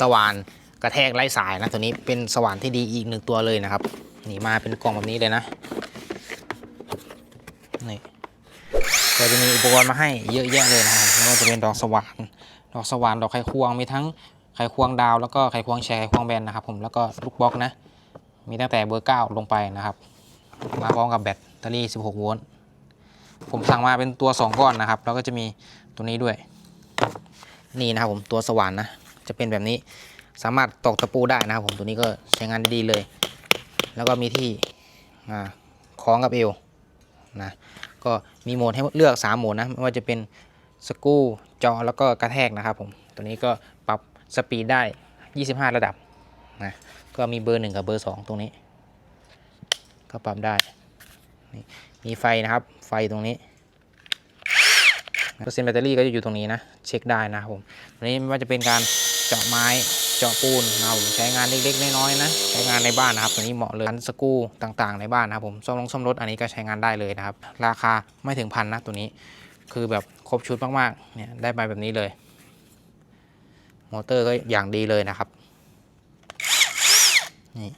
สว่านกระแทกไร้สายนะตัวนี้เป็นสว่านที่ดีอีกหนึ่งตัวเลยนะครับนี่มาเป็นกล่องแบบนี้เลยนะนี่ก็จะมีอุปกรณ์มาให้เยอะแยะเลยนะครับไม่ว่าจะเป็นดอกสว่านดอกสว่านดอกไขควงมีทั้งไขควงดาวแล้วก็ไขควงแชร์ไขควงแบนนะครับ ผมแล้วก็ลูกบล็อกนะ มีตั้งแต่เบอร์ 9 ลงไปนะครับ มาพร้อมกับแบตเตอรี่ 16 โวลต์ผมสั่งมาเป็นตัว 2 ก้อนนะครับ แล้วก็จะมีตัวนี้ด้วย นี่นะครับผมตัวสว่านนะ จะเป็นแบบนี้ สามารถตอกตะปูได้นะครับผมตัวนี้ก็ใช้งานได้ดีเลย แล้วก็มีที่คล้องกับเอวนะก็มีโหมดให้เลือก 3 โหมดนะไม่ว่าจะเป็นสกรูเจาะแล้วก็กระแทกนะครับผมตัวนี้ก็ปรับสปีดได้ 25 ระดับนะก็มีเบอร์ 1 กับเบอร์ 2 ตรงนี้ ก็ปรับได้ มีไฟนะครับไฟตรงนี้เปอร์เซ็นต์แบตเตอรี่ก็จะอยู่ตรงนี้นะ เช็คได้นะครับผมตัวนี้ไม่ว่าจะเป็นการ เจาะไม้เจาะปูนนะครับผมใช้งานเล็กๆน้อยๆนะใช้งานในบ้านนะครับตัวนี้เหมาะเลยร้านสกรูต่างๆในบ้านนะครับผมซ่อมรถซ่อมรถอันนี้ก็ใช้งานได้เลยนะครับ ราคาไม่ถึงพันนะตัวนี้ คือแบบครบชุดมากๆเนี่ยได้ไปแบบนี้เลยมอเตอร์ก็อย่างดีเลยนะครับนี่